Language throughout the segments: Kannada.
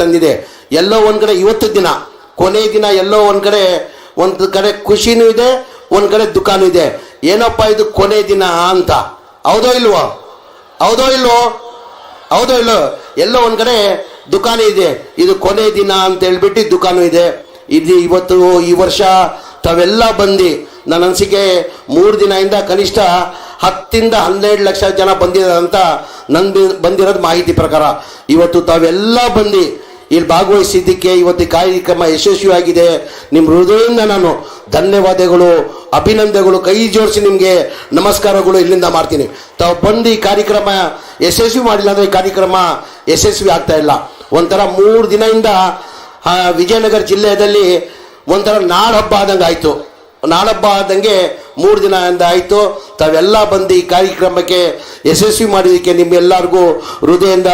ತಂದಿದೆ. ಎಲ್ಲೋ ಒಂದು ಕಡೆ ಇವತ್ತು ದಿನ, ಕೊನೆ ದಿನ ಎಲ್ಲೋ ಒಂದ್ ಕಡೆ, ಒಂದು ಕಡೆ ಖುಷಿನೂ ಇದೆ, ಒಂದ್ ಕಡೆ ದುಃಖನೂ ಇದೆ. ಏನಪ್ಪ ಇದು ಕೊನೆ ದಿನ ಅಂತ? ಹೌದೋ ಇಲ್ವೋ? ಹೌದೋ ಇಲ್ವೋ? ಹೌದೋ ಇಲ್ಲೋ ಎಲ್ಲೋ ಒಂದು ಕಡೆ ದುಕಾನು ಇದೆ. ಇದು ಕೊನೆ ದಿನ ಅಂತ ಹೇಳ್ಬಿಟ್ಟು ದುಕಾನು ಇದೆ. ಇದು ಇವತ್ತು ಈ ವರ್ಷ ತಾವೆಲ್ಲ ಬಂದು, ನನ್ನ ಅನಿಸಿಕೆ ಮೂರು ದಿನದಿಂದ ಕನಿಷ್ಠ ಹತ್ತಿಂದ ಹನ್ನೆರಡು ಲಕ್ಷ ಜನ ಬಂದಿದ್ದಾರೆ ಅಂತ ನಂದು ಬಂದಿರೋದು ಮಾಹಿತಿ ಪ್ರಕಾರ. ಇವತ್ತು ತಾವೆಲ್ಲ ಬಂದು ಇಲ್ಲಿ ಭಾಗವಹಿಸಿದ್ದಕ್ಕೆ ಇವತ್ತು ಕಾರ್ಯಕ್ರಮ ಯಶಸ್ವಿಯಾಗಿದೆ. ನಿಮ್ಮ ಹೃದಯದಿಂದ ನಾನು ಧನ್ಯವಾದಗಳು, ಅಭಿನಂದನೆಗಳು, ಕೈ ಜೋಡಿಸಿ ನಿಮಗೆ ನಮಸ್ಕಾರಗಳು ಇಲ್ಲಿಂದ ಮಾಡ್ತೀನಿ. ತಾವು ಬಂದು ಈ ಕಾರ್ಯಕ್ರಮ ಯಶಸ್ವಿ ಮಾಡಿಲ್ಲ ಅಂದರೆ ಈ ಕಾರ್ಯಕ್ರಮ ಯಶಸ್ವಿ ಆಗ್ತಾ ಇಲ್ಲ. ಒಂಥರ ಮೂರು ದಿನದಿಂದ ವಿಜಯನಗರ ಜಿಲ್ಲೆಯಲ್ಲಿ ಒಂಥರ ನಾಡಹಬ್ಬ ಆದಂಗೆ ಆಯಿತು. ನಾಡಹಬ್ಬ ಆದಂಗೆ ಮೂರು ದಿನದಿಂದ ಆಯಿತು ತಾವೆಲ್ಲ ಬಂದು ಈ ಕಾರ್ಯಕ್ರಮಕ್ಕೆ ಯಶಸ್ವಿ ಮಾಡಿದ್ದಕ್ಕೆ ನಿಮ್ಮೆಲ್ಲರಿಗೂ ಹೃದಯದಿಂದ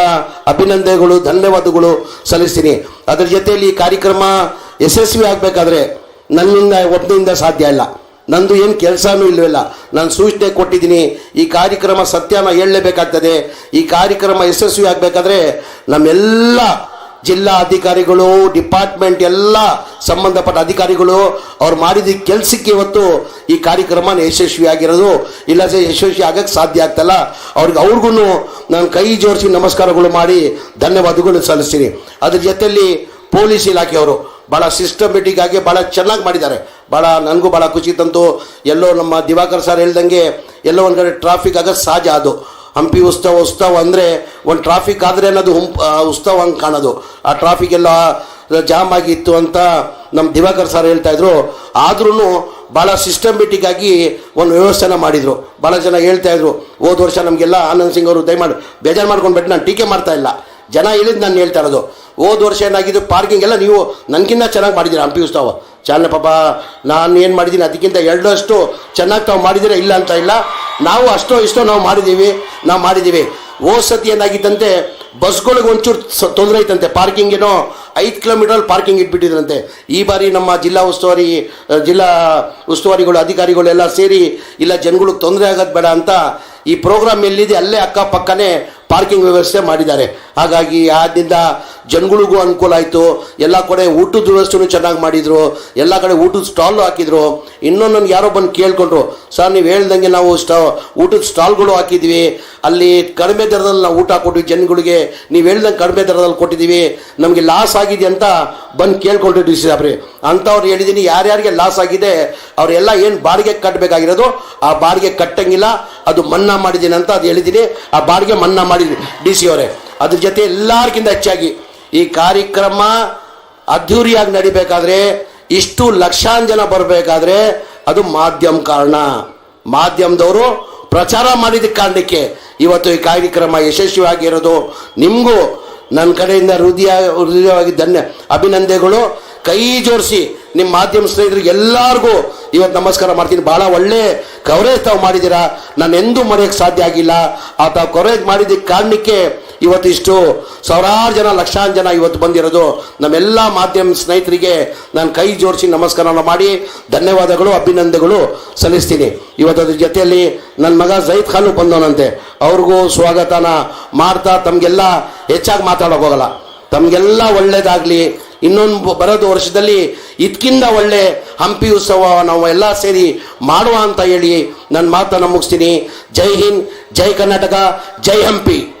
ಅಭಿನಂದನೆಗಳು, ಧನ್ಯವಾದಗಳು ಸಲ್ಲಿಸ್ತೀನಿ. ಅದರ ಜೊತೆಯಲ್ಲಿ ಈ ಕಾರ್ಯಕ್ರಮ ಯಶಸ್ವಿ ಆಗಬೇಕಾದ್ರೆ ನನ್ನಿಂದ ಒಬ್ಬನಿಂದ ಸಾಧ್ಯ ಇಲ್ಲ. ನಂದು ಏನು ಕೆಲಸನೂ ಇಲ್ಲವಲ್ಲ ನಾನು ಸೂಚನೆ ಕೊಟ್ಟಿದ್ದೀನಿ, ಈ ಕಾರ್ಯಕ್ರಮ ಸತ್ಯನ ಹೇಳಲೇಬೇಕಾಗ್ತದೆ. ಈ ಕಾರ್ಯಕ್ರಮ ಯಶಸ್ವಿ ಆಗಬೇಕಾದ್ರೆ ನಮ್ಮೆಲ್ಲ ಜಿಲ್ಲಾ ಅಧಿಕಾರಿಗಳು ಡಿಪಾರ್ಟ್ಮೆಂಟ್ ಎಲ್ಲ ಸಂಬಂಧಪಟ್ಟ ಅಧಿಕಾರಿಗಳು ಅವ್ರು ಮಾಡಿದ ಕೆಲಸಕ್ಕೆ ಇವತ್ತು ಈ ಕಾರ್ಯಕ್ರಮ ಯಶಸ್ವಿಯಾಗಿರೋದು. ಇಲ್ಲ ಯಶಸ್ವಿ ಆಗಕ್ಕೆ ಸಾಧ್ಯ ಆಗ್ತಲ್ಲ. ಅವ್ರಿಗೆ ಅವ್ರಿಗೂ ನಾನು ಕೈ ಜೋಡಿಸಿ ನಮಸ್ಕಾರಗಳು ಮಾಡಿ ಧನ್ಯವಾದಗಳು ಸಲ್ಲಿಸ್ತೀನಿ. ಅದ್ರ ಜೊತೆಯಲ್ಲಿ ಪೊಲೀಸ್ ಇಲಾಖೆಯವರು ಭಾಳ ಸಿಸ್ಟಮೆಟಿಕ್ ಆಗಿ ಭಾಳ ಚೆನ್ನಾಗಿ ಮಾಡಿದ್ದಾರೆ. ಭಾಳ ನನಗೂ ಭಾಳ ಖುಷಿ ತಂತು. ಎಲ್ಲೋ ನಮ್ಮ ದಿವಾಕರ್ ಸರ್ ಹೇಳ್ದಂಗೆ ಎಲ್ಲೋ ಒಂದು ಕಡೆ ಟ್ರಾಫಿಕ್ ಆಗೋದು ಸಹಜ ಅದು. ಹಂಪಿ ಉತ್ಸವ ಉತ್ಸವ ಅಂದರೆ ಒಂದು ಟ್ರಾಫಿಕ್ ಆದರೆ ಅನ್ನೋದು ಹುಂಪ್ ಉತ್ಸವ ಹಂಗೆ ಕಾಣೋದು. ಆ ಟ್ರಾಫಿಕ್ ಎಲ್ಲ ಜಾಮ್ ಆಗಿತ್ತು ಅಂತ ನಮ್ಮ ದಿವಾಕರ್ ಸರ್ ಹೇಳ್ತಾ ಇದ್ರು. ಆದ್ರೂ ಭಾಳ ಸಿಸ್ಟಮೆಟಿಕ್ ಆಗಿ ಒಂದು ವ್ಯವಸ್ಥೆನ ಮಾಡಿದರು. ಭಾಳ ಜನ ಹೇಳ್ತಾ ಇದ್ರು, ಹೋದ ವರ್ಷ ನಮಗೆಲ್ಲ ಆನಂದ್ ಸಿಂಗ್ ಅವರು ದಯಮಾಡಿ ಬೇಜಾರು ಮಾಡ್ಕೊಂಡು ಬಿಟ್ಟು ನಾನು ಟೀಕೆ ಮಾಡ್ತಾ ಇಲ್ಲ. ಜನ ಹೇಳಿದ್ ನಾನು ಹೇಳ್ತಾ ಇರೋದು. ಹೋದ ವರ್ಷ ಏನಾಗಿದ್ದು ಪಾರ್ಕಿಂಗ್ ಎಲ್ಲ ನೀವು ನನಗಿಂತ ಚೆನ್ನಾಗಿ ಮಾಡಿದ್ದೀರಾ ಹಂಪಿ ಉತ್ಸವ? ಚಾಲನೆ ಪಾಪ, ನಾನು ಏನು ಮಾಡಿದ್ದೀನಿ, ಅದಕ್ಕಿಂತ ಎರಡಷ್ಟು ಚೆನ್ನಾಗಿ ತಾವು ಮಾಡಿದ್ದೀರಾ ಇಲ್ಲ ಅಂತ ಇಲ್ಲ. ನಾವು ಅಷ್ಟೋ ಇಷ್ಟೋ ನಾವು ಮಾಡಿದ್ದೀವಿ ನಾವು ಮಾಡಿದ್ದೀವಿ. ಓ ಸತಿ ಏನಾಗಿತ್ತಂತೆ ಬಸ್ಗಳಿಗೆ ಒಂಚೂರು ತೊಂದರೆ ಐತಂತೆ. ಪಾರ್ಕಿಂಗ್ ಏನೋ ಐದು ಕಿಲೋಮೀಟರ್ ಪಾರ್ಕಿಂಗ್ ಇಟ್ಬಿಟ್ಟಿದ್ರಂತೆ. ಈ ಬಾರಿ ನಮ್ಮ ಜಿಲ್ಲಾ ಉಸ್ತುವಾರಿ ಜಿಲ್ಲಾ ಉಸ್ತುವಾರಿಗಳು ಅಧಿಕಾರಿಗಳೆಲ್ಲ ಸೇರಿ ಇಲ್ಲ ಜನಗಳಿಗೆ ತೊಂದರೆ ಆಗೋದು ಬೇಡ ಅಂತ ಈ ಪ್ರೋಗ್ರಾಮ್ ಎಲ್ಲಿದೆ ಅಲ್ಲೇ ಅಕ್ಕಪಕ್ಕನೇ ಪಾರ್ಕಿಂಗ್ ವ್ಯವಸ್ಥೆ ಮಾಡಿದ್ದಾರೆ. ಹಾಗಾಗಿ ಆದ್ದರಿಂದ ಜನಗಳಿಗೂ ಅನುಕೂಲ ಆಯಿತು. ಎಲ್ಲ ಕಡೆ ಊಟದ ವ್ಯವಸ್ಥೆನೂ ಚೆನ್ನಾಗಿ ಮಾಡಿದರು. ಎಲ್ಲ ಕಡೆ ಊಟದ ಸ್ಟಾಲು ಹಾಕಿದ್ರು. ಇನ್ನೊಂದು ನನಗೆ ಯಾರೋ ಬಂದು ಕೇಳ್ಕೊಂಡ್ರು, ಸರ್, ನೀವು ಹೇಳ್ದಂಗೆ ನಾವು ಸ್ಟಾ, ಊಟದ ಸ್ಟಾಲ್ಗಳು ಹಾಕಿದ್ವಿ. ಅಲ್ಲಿ ಕಡಿಮೆ ದರದಲ್ಲಿ ನಾವು ಊಟ ಕೊಟ್ಟಿವಿ ಜನಗಳಿಗೆ. ನೀವು ಹೇಳ್ದಂಗೆ ಕಡಿಮೆ ದರದಲ್ಲಿ ಕೊಟ್ಟಿದ್ದೀವಿ ನಮಗೆ ಲಾಸ್ ಆಗಿದೆ ಅಂತ ಬಂದು ಕೇಳ್ಕೊಂಡ್ರು ಡಿ ಸಿ ಸಾಬ್ರಿ. ಅಂಥವ್ರು ಹೇಳಿದ್ದೀನಿ ಯಾರ್ಯಾರಿಗೆ ಲಾಸ್ ಆಗಿದೆ, ಅವರೆಲ್ಲ ಏನು ಬಾಡಿಗೆ ಕಟ್ಟಬೇಕಾಗಿರೋದು ಆ ಬಾಡಿಗೆ ಕಟ್ಟಂಗಿಲ್ಲ. ಅದು ಮನ್ನಾ ಮಾಡಿದ್ದೀನಿ ಅಂತ ಅದು ಹೇಳಿದ್ದೀನಿ ಆ ಬಾಡಿಗೆ ಮನ್ನಾ ಮಾಡಿದ್ದೀನಿ ಡಿ ಸಿ ಅವರೇ ಅದ್ರ ಜೊತೆ ಎಲ್ಲರಿಗಿಂತ ಹೆಚ್ಚಾಗಿ ಈ ಕಾರ್ಯಕ್ರಮ ಅದ್ಧೂರಿಯಾಗಿ ನಡಿಬೇಕಾದ್ರೆ ಇಷ್ಟು ಲಕ್ಷಾಂತರ ಜನ ಬರಬೇಕಾದ್ರೆ ಅದು ಮಾಧ್ಯಮ ಕಾರಣ. ಮಾಧ್ಯಮದವರು ಪ್ರಚಾರ ಮಾಡಿದ ಕಾರಣಕ್ಕೆ ಇವತ್ತು ಈ ಕಾರ್ಯಕ್ರಮ ಯಶಸ್ವಿಯಾಗಿರೋದು. ನಿಮಗೂ ನನ್ನ ಕಡೆಯಿಂದ ಹೃದಯ, ಹೃದಯವಾಗಿ ಧನ್ಯ, ಅಭಿನಂದನೆಗಳು. ಕೈ ಜೋಡಿಸಿ ನಿಮ್ಮ ಮಾಧ್ಯಮ ಸ್ನೇಹಿತರಿಗೆ ಎಲ್ಲರಿಗೂ ಇವತ್ತು ನಮಸ್ಕಾರ ಮಾಡ್ತೀನಿ. ಭಾಳ ಒಳ್ಳೆ ಕವರೇಜ್ ತಾವು ಮಾಡಿದ್ದೀರಾ. ನಾನು ಎಂದೂ ಮರೆಯೋಕ್ಕೆ ಸಾಧ್ಯ ಆಗಿಲ್ಲ. ಆ ತಾವು ಕವರೇಜ್ ಮಾಡಿದ ಕಾರಣಕ್ಕೆ ಇವತ್ತು ಇಷ್ಟು ಸಾವಿರಾರು ಜನ ಲಕ್ಷಾಂತರ ಜನ ಇವತ್ತು ಬಂದಿರೋದು. ನಮ್ಮೆಲ್ಲ ಮಾಧ್ಯಮ ಸ್ನೇಹಿತರಿಗೆ ನಾನು ಕೈ ಜೋಡಿಸಿ ನಮಸ್ಕಾರ ಮಾಡಿ, ಧನ್ಯವಾದಗಳು, ಅಭಿನಂದನೆಗಳು ಸಲ್ಲಿಸ್ತೀನಿ. ಇವತ್ತು ಅದ್ರ ಜೊತೆಯಲ್ಲಿ ನನ್ನ ಮಗ ಜೈದ್ ಖಾನು ಬಂದವನಂತೆ. ಅವ್ರಿಗೂ ಸ್ವಾಗತನ ಮಾಡ್ತಾ ತಮಗೆಲ್ಲ ಹೆಚ್ಚಾಗಿ ಮಾತಾಡೋಕೆ ಹೋಗಲ್ಲ. ತಮಗೆಲ್ಲ ಒಳ್ಳೇದಾಗಲಿ. ಇನ್ನೊಂದು ಬರೋದು ವರ್ಷದಲ್ಲಿ ಇದಕ್ಕಿಂತ ಒಳ್ಳೆ ಹಂಪಿ ಉತ್ಸವ ನಾವು ಎಲ್ಲ ಸೇರಿ ಮಾಡುವ ಅಂತ ಹೇಳಿ ನನ್ನ ಮಾತನ್ನು ಮುಗಿಸ್ತೀನಿ. ಜೈ ಹಿಂದ್, ಜೈ ಕರ್ನಾಟಕ, ಜೈ ಹಂಪಿ.